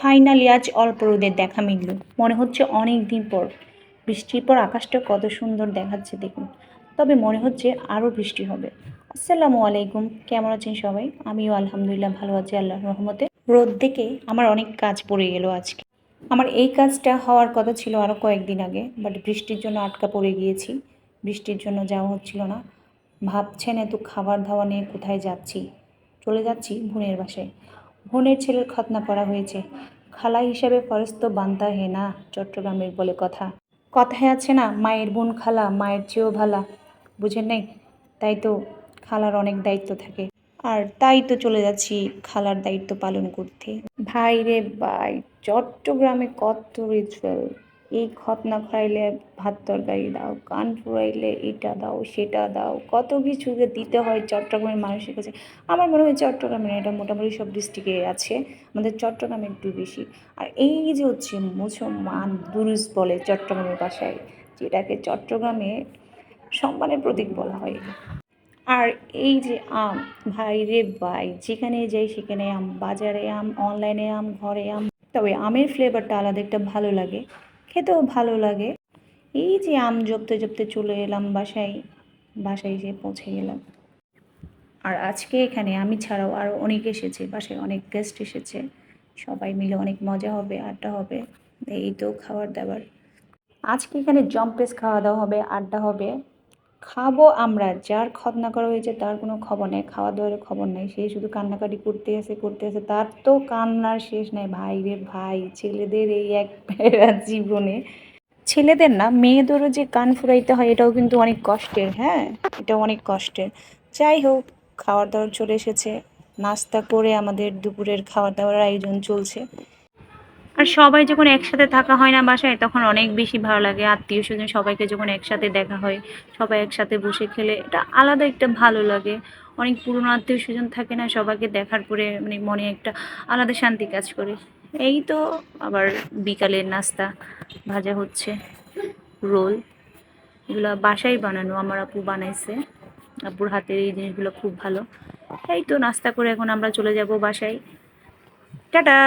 Finally আজ অল্প রোদের দেখা মিলল। মনে হচ্ছে অনেক দিন পর। বৃষ্টির পর আকাশটা কত সুন্দর দেখাচ্ছে দেখুন। তবে মনে হচ্ছে আরও বৃষ্টি হবে। আসসালামু আলাইকুম। কেমন আছেন সবাই? আমিও আলহামদুলিল্লাহ ভালো আছি আল্লাহ রহমতে। রোদ দেখে আমার অনেক কাজ পড়ে গেল আজকে। আমার এই কাজটা হওয়ার কথা ছিল আরও কয়েকদিন আগে, বাট বৃষ্টির জন্য আটকা পড়ে গিয়েছি। বৃষ্টির জন্য যাওয়া হচ্ছিল না। ভাবছেন এত খাবার দাওয়া নিয়ে কোথায় যাচ্ছি? চলে যাচ্ছি বোনের বাসায়। বোনের ছেলের খতনা করা হয়েছে। খালা হিসাবে ফরজ তো বান্তা হে না, চট্টগ্রামের বলে কথা। কথায় আছে না, মায়ের বোন খালা, মায়ের চেয়েও ভালা। বুঝেন নাই? তাই তো খালার অনেক দায়িত্ব থাকে। আর তাই তো চলে যাচ্ছি খালার দায়িত্ব পালন করতে। ভাই রে ভাই, চট্টগ্রামে কত রিচুয়াল এই খতনা খাইলে ভাত তরকারি দাও, কান ফুরাইলে এটা দাও, সেটা দাও, কত কিছু দিতে হয় চট্টগ্রামের মানুষের কাছে। আমার মনে হয় চট্টগ্রামের এটা মোটামুটি সব ডিস্ট্রিক্টে আছে, আমাদের চট্টগ্রামে একটু বেশি। আর এই যে হচ্ছে মুসলমান দুরুস বলে চট্টগ্রামের ভাষায়, যেটাকে চট্টগ্রামে সম্মানের প্রতীক বলা হয়। আর এই যে আম, ভাই রে ভাই, যেখানে যাই সেখানে আম, বাজারে আম অনলাইনে আম, ঘরে আম, তবে আমের ফ্লেভারটা আলাদা একটা ভালো লাগে। খেতেও ভালো লাগে। এই যে আম জপতে জপতে চলে এলাম বাসায় বাসায় এসে পৌঁছে গেলাম। আর আজকে এখানে আমি ছাড়াও আরও অনেক এসেছে, বাসায় অনেক গেস্ট এসেছে। সবাই মিলে অনেক মজা হবে, আড্ডা হবে, এই তো খাবার দাবার আজকে এখানে জম্পেস খাওয়া দাওয়া হবে, আড্ডা হবে। খাব আমরা, যার খতনা করা হয়েছে তার কোনো খবর নেই খাওয়া দাওয়ার খবর নেই, সে শুধু কান্নাকাটি করতে আসে করতে আসে, তার তো কান্নার শেষ নেই, ভাই রে ভাই, ছেলেদের এই এক জীবনে। ছেলেদের না, মেয়েদেরও যে কান ফুরাইতে হয়, এটাও কিন্তু অনেক কষ্টের হ্যাঁ? এটা অনেক কষ্টের। যাই হোক, খাওয়ার দাওয়ার চলে এসেছে, নাস্তা করে আমাদের দুপুরের খাওয়া দাওয়ার আয়োজন চলছে। আর সবাই যখন একসাথে থাকা হয় না বাসায়, তখন অনেক বেশি ভালো লাগে। আত্মীয় স্বজন সবাইকে যখন একসাথে দেখা হয়, সবাই একসাথে বসে খেলে, এটা আলাদা একটা ভালো লাগে। অনেক পুরনো আত্মীয় স্বজন থাকে না, সবাইকে দেখার পরে মানে মনে একটা আলাদা শান্তি কাজ করে। এই তো আবার বিকালের নাস্তা, ভাজা হচ্ছে, রোল। এগুলো বাসায় বানানো, আমার আপু বানাইছে। আপুর হাতের এই জিনিসগুলো খুব ভালো। এই তো নাস্তা করে এখন আমরা চলে যাব বাসায়। টাটা!